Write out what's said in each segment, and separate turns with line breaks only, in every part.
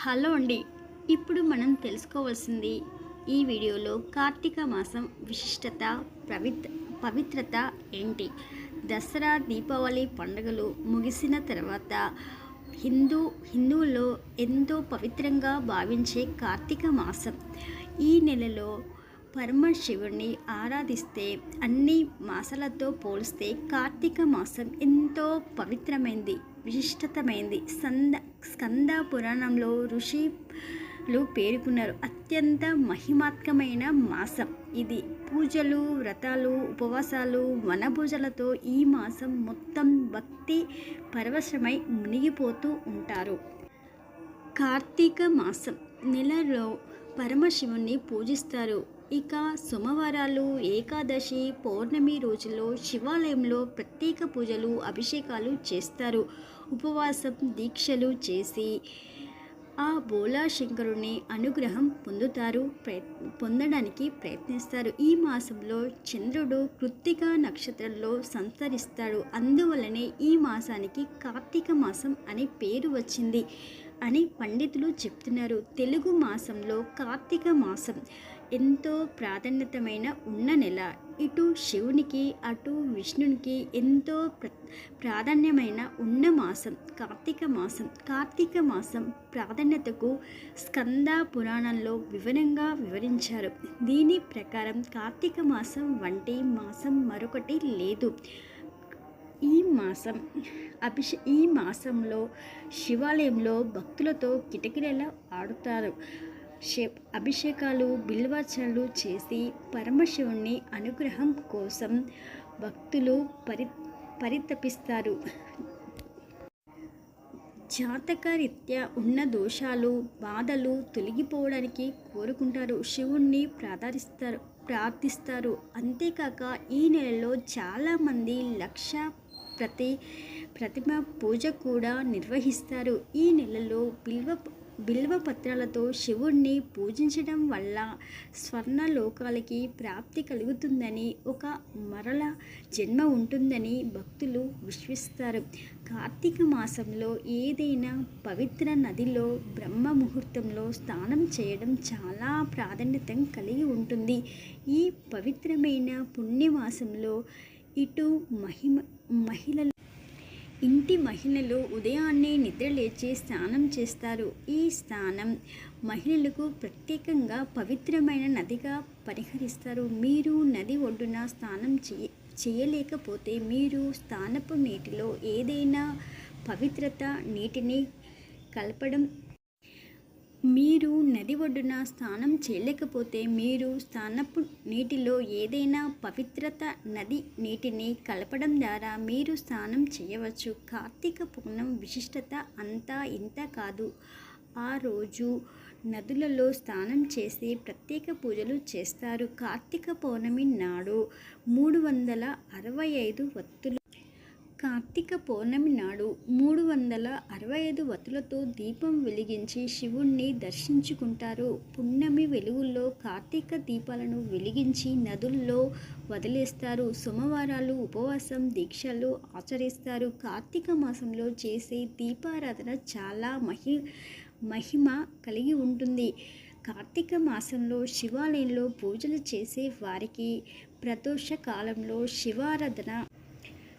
Hello అండి. ఇప్పుడు మనం తెలుసుకోవాల్సింది ఈ వీడియోలో కార్తీక మాసం విశిష్టత పవిత్ర పవిత్రత ఏంటి? దసరా దీపావళి పండుగలు ముగిసిన తర్వాత హిందూ హిందువుల్లో ఎంతో పవిత్రంగా భావించే కార్తీక మాసం. ఈ నెలలో పరమశివుణ్ణి ఆరాధిస్తే అన్ని మాసాలతో పోలిస్తే కార్తీక మాసం ఎంతో పవిత్రమైంది. విశిష్టతమైంది. సంద స్కంద పురాణంలో ఋషిలు పేర్కొన్నారు అత్యంత మహిమాత్మకమైన మాసం. ఇది పూజలు వ్రతాలు ఉపవాసాలు వనభూజలతో ఈ మాసం మొత్తం భక్తి పరవశమై మునిగిపోతూ ఉంటారు. కార్తీక మాసం నెలలో పరమశివుణ్ణి పూజిస్తారు. ఇక సోమవారాలు ఏకాదశి పౌర్ణమి రోజుల్లో శివాలయంలో ప్రత్యేక పూజలు అభిషేకాలు చేస్తారు. ఉపవాసం దీక్షలు చేసి ఆ బోలా శంకరుని అనుగ్రహం పొందుతారు ప్రయత్ పొందడానికి ప్రయత్నిస్తారు. ఈ మాసంలో చంద్రుడు కృత్తిక నక్షత్రంలో సంతరిస్తాడు. అందువలనే ఈ మాసానికి కార్తీక మాసం అనే పేరు వచ్చింది. అని పండితులు చెప్తున్నారు. తెలుగు మాసంలో కార్తీక మాసం ఎంతో ప్రాధాన్యతమైన ఉన్న నెల. ఇటు శివునికి అటు విష్ణునికి ఎంతో ప్ర ప్రాధాన్యమైన ఉన్న మాసం కార్తీక మాసం. కార్తీక మాసం ప్రాధాన్యతకు స్కంద పురాణంలో వివరంగా వివరించారు. దీని ప్రకారం కార్తీక మాసం వంటి మాసం మరొకటి లేదు. ఈ మాసం అభిషే ఈ మాసంలో శివాలయంలో భక్తులతో కిటకిలలా ఆడుతారు. షే అభిషేకాలు బిల్వార్చనలు చేసి పరమశివుని అనుగ్రహం కోసం భక్తులు పరి పరితపిస్తారు. జాతకరీత్యా ఉన్న దోషాలు బాధలు తొలగిపోవడానికి కోరుకుంటారు. శివుణ్ణి ప్రార్థిస్తారు ప్రార్థిస్తారు. అంతేకాక ఈ నెలలో చాలామంది లక్ష ప్రతి ప్రతిమ పూజ కూడా నిర్వహిస్తారు. ఈ నెలలో బిల్వ బిల్వ పత్రాలతో శివుణ్ణి పూజించడం వల్ల స్వర్ణ లోకాలకి ప్రాప్తి కలుగుతుందని ఒక మరల జన్మ ఉంటుందని భక్తులు విశ్వసిస్తారు. కార్తీక మాసంలో ఏదైనా పవిత్ర నదిలో బ్రహ్మ ముహూర్తంలో స్నానం చేయడం చాలా ప్రాధాన్యత కలిగి ఉంటుంది. ఈ పవిత్రమైన పుణ్యమాసంలో ఇటు మహిమ మహిళలు ఇంటి మహిళలు ఉదయాన్నే నిద్రలేచి స్నానం చేస్తారు. ఈ స్నానం మహిళలకు ప్రత్యేకంగా పవిత్రమైన నదిగా పరిహరిస్తారు. మీరు నది ఒడ్డున స్నానం చేయ చేయలేకపోతే మీరు స్నానపు నీటిలో ఏదైనా పవిత్రత నీటిని కలపడం మీరు నది ఒడ్డున స్నానం చేయలేకపోతే మీరు స్నానపు నీటిలో ఏదైనా పవిత్రత నది నీటిని కలపడం ద్వారా మీరు స్నానం చేయవచ్చు. కార్తీక పూర్ణం విశిష్టత అంతా ఇంత కాదు. ఆ రోజు నదులలో స్నానం చేసి ప్రత్యేక పూజలు చేస్తారు. కార్తీక పౌర్ణమి నాడు మూడు వందల అరవై ఐదు వత్తులు కార్తీక పౌర్ణమి నాడు మూడు వందల అరవై ఐదు వతులతో దీపం వెలిగించి శివుణ్ణి దర్శించుకుంటారు. పున్నమి వెలుగుల్లో కార్తీక దీపాలను వెలిగించి నదుల్లో వదిలేస్తారు. సోమవారాలు ఉపవాసం దీక్షలు ఆచరిస్తారు. కార్తీక మాసంలో చేసే దీపారాధన చాలా మహి మహిమ కలిగి ఉంటుంది. కార్తీక మాసంలో శివాలయంలో పూజలు చేసే వారికి ప్రదోష కాలంలో శివారాధన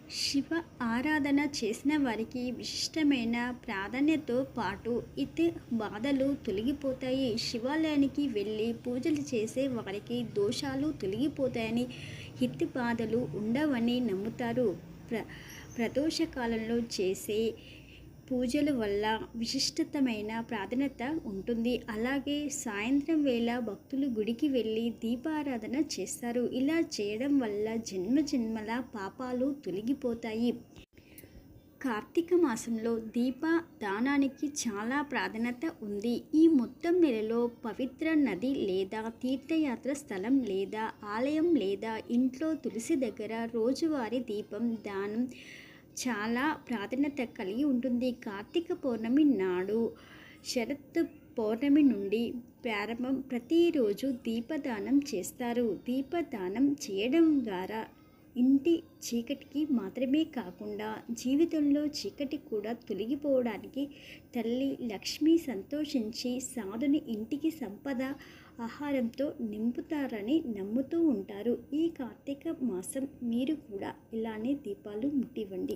శివ ఆరాధన చేసిన వారికి విశిష్టమైన ప్రాధాన్యతతో పాటు ఇతర బాధలు తొలగిపోతాయి. శివాలయానికి వెళ్ళి పూజలు చేసే వారికి దోషాలు తొలగిపోతాయని హిత్తి బాధలు ఉండవని నమ్ముతారు. ప్ర ప్రదోష కాలంలో చేసే పూజల వల్ల విశిష్టతమైన ప్రాధాన్యత ఉంటుంది. అలాగే సాయంత్రం వేళ భక్తులు గుడికి వెళ్ళి దీపారాధన చేస్తారు. ఇలా చేయడం వల్ల జన్మ జన్మల పాపాలు తొలగిపోతాయి. కార్తీక మాసంలో దీప దానానికి చాలా ప్రాధాన్యత ఉంది. ఈ మొత్తం నెలలో పవిత్ర నది లేదా తీర్థయాత్ర స్థలం లేదా ఆలయం లేదా ఇంట్లో తులసి దగ్గర రోజువారీ దీపం దానం చాలా ప్రాధాన్యత కలిగి ఉంటుంది. కార్తీక పౌర్ణమి నాడు శరత్ పౌర్ణమి నుండి ప్రారంభం ప్రతిరోజు దీపదానం చేస్తారు. దీపదానం చేయడం ద్వారా ఇంటి చీకటికి మాత్రమే కాకుండా జీవితంలో చీకటి కూడా తొలగిపోవడానికి తల్లి లక్ష్మి సంతోషించి సాధుని ఇంటికి సంపద ఆహారంతో నింపుతారని నమ్ముతూ ఉంటారు. ఈ కార్తీక మాసం మీరు కూడా ఇలానే దీపాలు ముట్టివ్వండి.